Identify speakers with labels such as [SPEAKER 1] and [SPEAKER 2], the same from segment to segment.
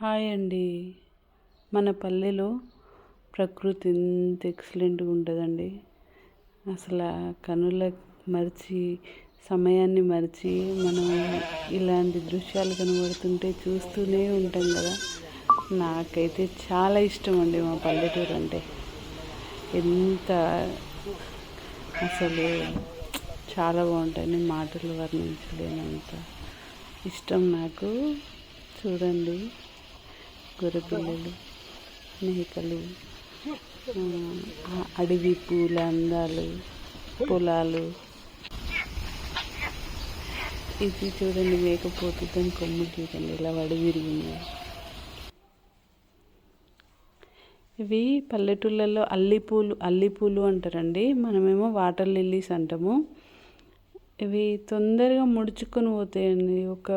[SPEAKER 1] Hi అండి. మన పల్లెలో ప్రకృతి ఎంత ఎక్సలెంట్గా ఉంటుందండి. అసలు కనుల మరిచి సమయాన్ని మరిచి మనం ఇలాంటి దృశ్యాలు కనబడుతుంటే చూస్తూనే ఉంటాం కదా. నాకైతే చాలా ఇష్టం అండి మా పల్లెటూరు అంటే. ఎంత అసలు చాలా బాగుంటాయి మాటలు వర్ణించలేనంత ఇష్టం నాకు. చూడండి. గొర్రెపిల్లలు మేకలు అడవి పూల అందాలు పొలాలు. ఇది చూడండి మేకపోతే దాని కొమ్ము చూడండి ఇలా వడి విరిగింది. ఇవి పల్లెటూళ్ళలో అల్లిపూలు అల్లిపూలు అంటారండి. మనమేమో వాటర్ లిల్లీస్ అంటాము. ఇవి తొందరగా ముడుచుకొని పోతాయండి. ఒక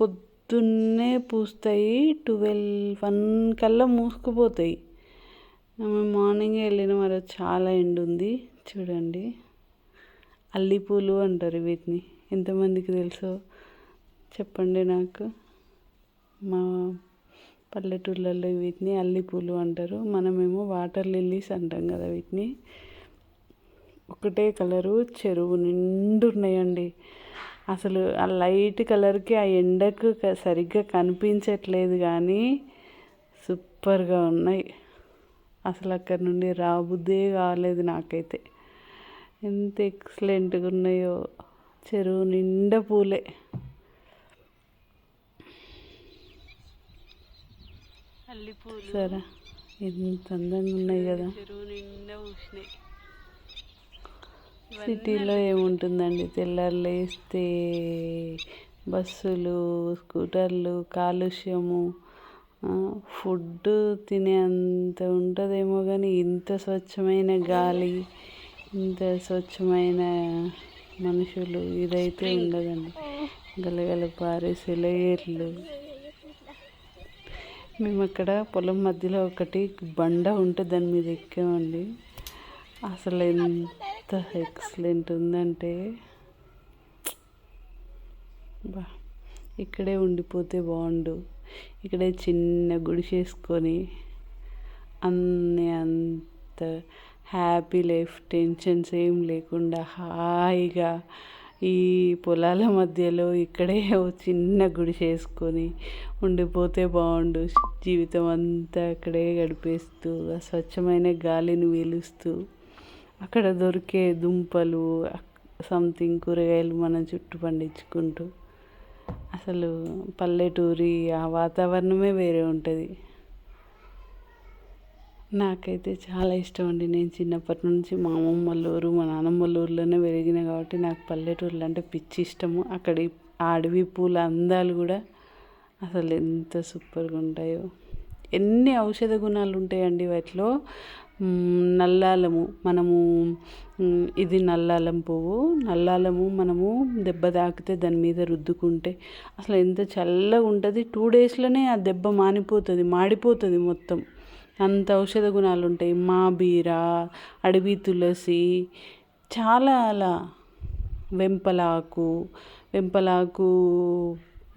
[SPEAKER 1] పొద్దు పొద్దున్నే పూస్తాయి ట్వెల్వ్ వన్ కల్లా మూసుకుపోతాయి. మేము మార్నింగ్ వెళ్ళిన మరి చాలా ఎండు ఉంది. చూడండి. అల్లిపూలు అంటారు వీటిని. ఎంతమందికి తెలుసో చెప్పండి నాకు. మా పల్లెటూళ్ళల్లో వీటిని అల్లిపూలు అంటారు. మనమేమో వాటర్ లిల్లీస్ అంటాం కదా వీటిని. ఒకటే కలరు చెరువు నిండు ఉన్నాయండి అసలు ఆ లైట్ కలర్కి ఆ ఎండకు సరిగ్గా కనిపించట్లేదు కానీ సూపర్గా ఉన్నాయి. అసలు అక్కడ నుండి రాబుద్దే కాలేదు నాకైతే. ఎంత ఎక్సలెంట్గా ఉన్నాయో. చెరువు నిండా పూలే. సరే ఎంత అందంగా ఉన్నాయి కదా. చెరువు నిండా పూసినాయి. సిటీలో ఏముంటుందండి? తెల్లారు లేస్తే బస్సులు స్కూటర్లు కాలుష్యము ఫుడ్ తినే అంత ఉంటుందేమో కానీ ఇంత స్వచ్ఛమైన గాలి ఇంత స్వచ్ఛమైన మనుషులు ఇదైతే ఉండదండి. గలగల పారే సెలయేర్లు మేము అక్కడ పొలం మధ్యలో ఒకటి బండ ఉంటే దాని మీద ఎక్కామండి. అసలు ఎంత ఎక్సలెంట్ ఉందంటే. బా ఇక్కడే ఉండిపోతే బాగుండు. ఇక్కడే చిన్న గుడిసేసుకొని అన్నీ అంత హ్యాపీ లైఫ్ టెన్షన్స్ ఏం లేకుండా హాయిగా ఈ పొలాల మధ్యలో ఇక్కడే ఓ చిన్న గుడిసేసుకొని ఉండిపోతే బాగుండు. జీవితం అంతా అక్కడే గడిపేస్తూ ఆ స్వచ్ఛమైన గాలిని పీలుస్తూ అక్కడ దొరికే దుంపలు సంథింగ్ కూరగాయలు మనం చుట్టూ పండించుకుంటూ. అసలు పల్లెటూరి ఆ వాతావరణమే వేరే ఉంటుంది. నాకైతే చాలా ఇష్టం అండి. నేను చిన్నప్పటి నుంచి మా అమ్మమ్మ ఊరు మా నాన్నమ్మ ఊర్లోనే పెరిగిన కాబట్టి నాకు పల్లెటూర్లు అంటే పిచ్చి ఇష్టము. అక్కడి అడవి పూల అందాలు కూడా అసలు ఎంత సూపర్గా ఉంటాయో ఎన్ని ఔషధ గుణాలు ఉంటాయండి వాటిలో. నల్లాలము. మనము ఇది నల్లాలం పువ్వు. నల్లాలము మనము దెబ్బ తాకితే దాని మీద రుద్దుకుంటే అసలు ఎంత చల్లగా ఉంటుంది. టూ డేస్లోనే ఆ దెబ్బ మానిపోతుంది మాడిపోతుంది మొత్తం. అంత ఔషధ గుణాలు ఉంటాయి. మా బీర అడవి తులసి చాలా అలా. వెంపలాకు వెంపలాకు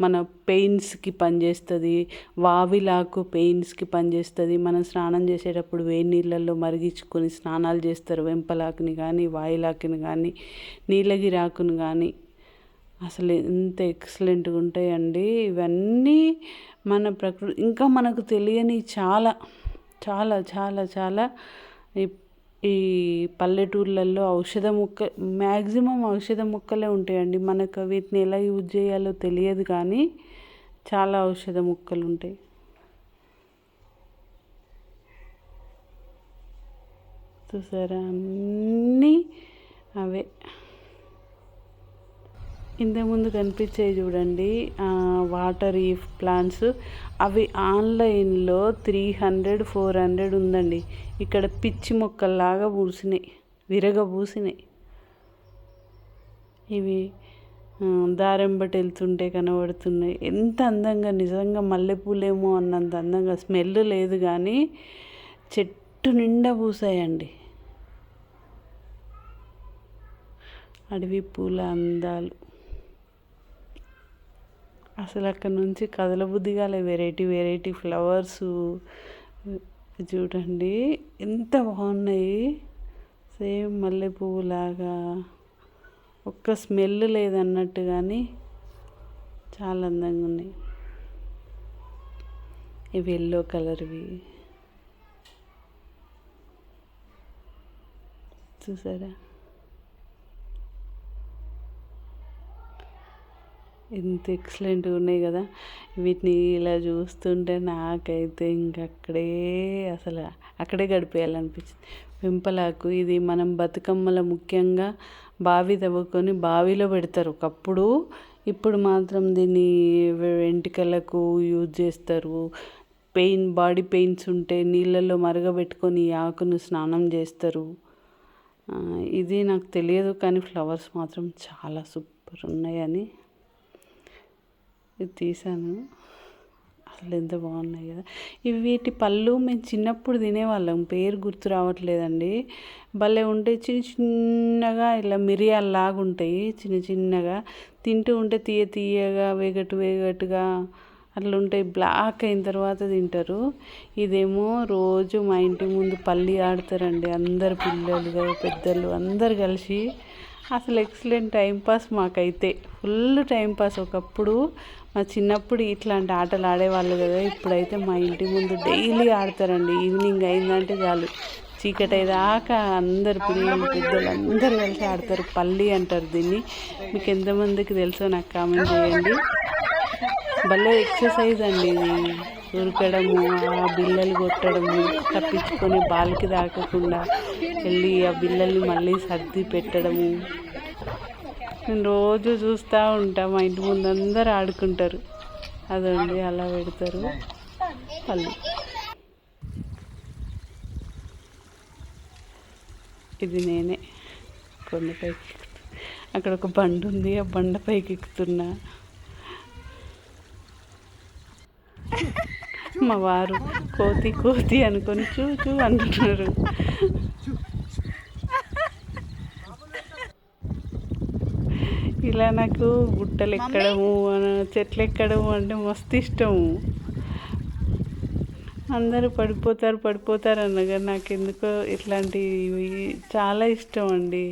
[SPEAKER 1] మన పెయిన్స్కి పనిచేస్తుంది వావిలాకు పెయిన్స్కి పనిచేస్తుంది. మనం స్నానం చేసేటప్పుడు వేడి నీళ్ళల్లో మరిగించుకొని స్నానాలు చేస్తారు. వెంపలాకుని కానీ వాయిలాకుని కానీ నీలగిరాకుని కానీ అసలు ఎంత ఎక్సలెంట్గా ఉంటాయండి. ఇవన్నీ మన ప్రకృతి ఇంకా మనకు తెలియని చాలా చాలా చాలా చాలా ఈ పల్లెటూర్లలో ఔషధ మొక్క మ్యాక్సిమం ఔషధ మొక్కలే ఉంటాయండి. మనకు వీటిని ఎలా యూజ్ చేయాలో తెలియదు కానీ చాలా ఔషధ మొక్కలు ఉంటాయి. చూసారా? అన్నీ అవే. ఇంతకుముందు కనిపించాయి చూడండి వాటర్ ఈ ప్లాంట్స్. అవి ఆన్లైన్లో త్రీ హండ్రెడ్ ఫోర్ హండ్రెడ్ ఉందండి. ఇక్కడ పిచ్చి మొక్కల్లాగా పూసినాయి విరగ పూసినాయి. ఇవి దారం వెళ్తుంటే కనబడుతున్నాయి. ఎంత అందంగా నిజంగా మల్లెపూలేమో అన్నంత అందంగా స్మెల్ లేదు కానీ చెట్టు నిండా పూసాయండి. అడవి పూల అందాలు. అసలు అక్కడ నుంచి కదలబుద్ధి కాలే. Variety variety flowers. చూడండి ఎంత బాగున్నాయి. సేమ్ మల్లె పువ్వులాగా ఒక్క స్మెల్ లేదన్నట్టు కానీ చాలా అందంగా ఉన్నాయి. ఇవి ఎల్లో కలర్వి. చూసారా? ఎంత ఎక్సలెంట్గా ఉన్నాయి కదా. వీటిని ఇలా చూస్తుంటే నాకైతే ఇంకక్కడే అసలు అక్కడే గడిపేయాలనిపించింది. వెంపలాకు ఇది మనం బతుకమ్మల ముఖ్యంగా బావి తవ్వుకొని బావిలో పెడతారు ఒకప్పుడు. ఇప్పుడు మాత్రం దీన్ని వెంట్రుకలకు యూజ్ చేస్తారు. పెయిన్ బాడీ పెయిన్స్ ఉంటే నీళ్ళల్లో మరగబెట్టుకొని ఈ ఆకును స్నానం చేస్తారు. ఇది నాకు తెలియదు కానీ ఫ్లవర్స్ మాత్రం చాలా సూపర్ ఉన్నాయని ఇది తీసాను అసలు ఎంత బాగున్నాయి కదా. ఇవి వీటి పళ్ళు మేము చిన్నప్పుడు తినేవాళ్ళం. పేరు గుర్తు రావట్లేదండి. భలే ఉంటే చిన్న చిన్నగా ఇలా మిరియాల్లాగా ఉంటాయి. చిన్న చిన్నగా తింటూ ఉంటే తీయ తీయగా వేగటు వేగట్టుగా అట్లా ఉంటాయి. బ్లాక్ అయిన తర్వాత తింటారు. ఇదేమో రోజు మా ఇంటి ముందు పల్లి ఆడతారండి. అందరు పిల్లలు పెద్దలు అందరు కలిసి అసలు ఎక్సలెంట్ టైంపాస్ మాకైతే. ఫుల్ టైంపాస్ ఒకప్పుడు. మా చిన్నప్పుడు ఇట్లాంటి ఆటలు ఆడేవాళ్ళు కదా ఇప్పుడైతే మా ఇంటి ముందు డైలీ ఆడతారండి. ఈవినింగ్ అయిందంటే చాలు. చీకటి అయ్యేదాకా అందరు పిల్లలు పెద్దలు అందరు కలిసి ఆడతారు. పల్లి అంటారు దీన్ని. మీకు ఎంతమందికి తెలుసో నాకు కామెంట్ చేయండి. భలే ఎక్సర్సైజ్ అండి ఇది. ఉరకడము ఆ బిల్లలు కొట్టడము తప్పించుకొని బాలికి దాకకుండా వెళ్ళి ఆ బిల్లలు మళ్ళీ సర్ది పెట్టడము. నేను రోజు చూస్తూ ఉంటా మా ఇంటి ముందు అందరు ఆడుకుంటారు. అదండి అలా పెడతారు పల్లి ఇది నేనే కొండపైకి అక్కడ ఒక బండి ఉంది ఆ బండపైకి ఎక్కుతున్నా. మా వారు కోతి కోతి అనుకొని చూ చూ అంటున్నారు. ఇలా నాకు గుట్టలు ఎక్కడము చెట్లు ఎక్కడము అంటే మస్తు ఇష్టము. అందరూ పడిపోతారు పడిపోతారు అన్నగా నాకు ఎందుకో ఇట్లాంటివి చాలా ఇష్టం అండి.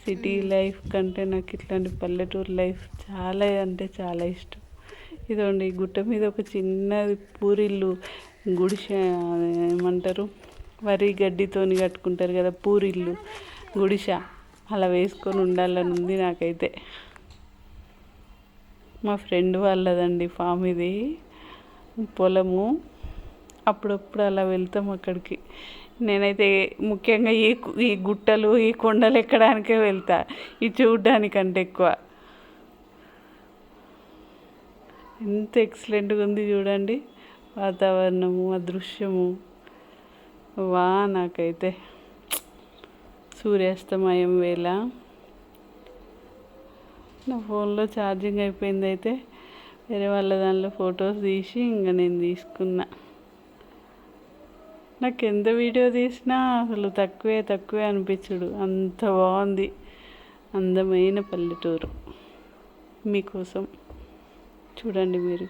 [SPEAKER 1] సిటీ లైఫ్ కంటే నాకు ఇట్లాంటి పల్లెటూరు లైఫ్ చాలా అంటే చాలా ఇష్టం. ఇదండి గుట్ట మీద ఒక చిన్నది పూరిల్లు గుడిసె ఏమంటారు? వరి గడ్డితోని కట్టుకుంటారు కదా పూరిల్లు గుడిసె అలా వేసుకొని ఉండాలని ఉంది నాకైతే. మా ఫ్రెండ్ వాళ్ళదండి ఫామ్ ఇది పొలము. అప్పుడప్పుడు అలా వెళ్తాం అక్కడికి. నేనైతే ముఖ్యంగా ఈ ఈ గుట్టలు ఈ కొండలు ఎక్కడానికే వెళ్తా. ఇది చూడ్డానికంటే ఎక్కువ. ఎంత ఎక్సలెంట్గా ఉంది చూడండి. వాతావరణము ఆ దృశ్యము వా నాకైతే సూర్యాస్తమయం వేళ. నా ఫోన్లో ఛార్జింగ్ అయిపోయింది అయితే. వేరే వాళ్ళ దానిలో ఫొటోస్ తీసి ఇంకా నేను తీసుకున్నా. నాకు ఎంత వీడియో తీసినా అసలు తక్కువే తక్కువే అనిపించడు. అంత బాగుంది. అందమైన పల్లెటూరు. మీకోసం. చూడండి మీరు.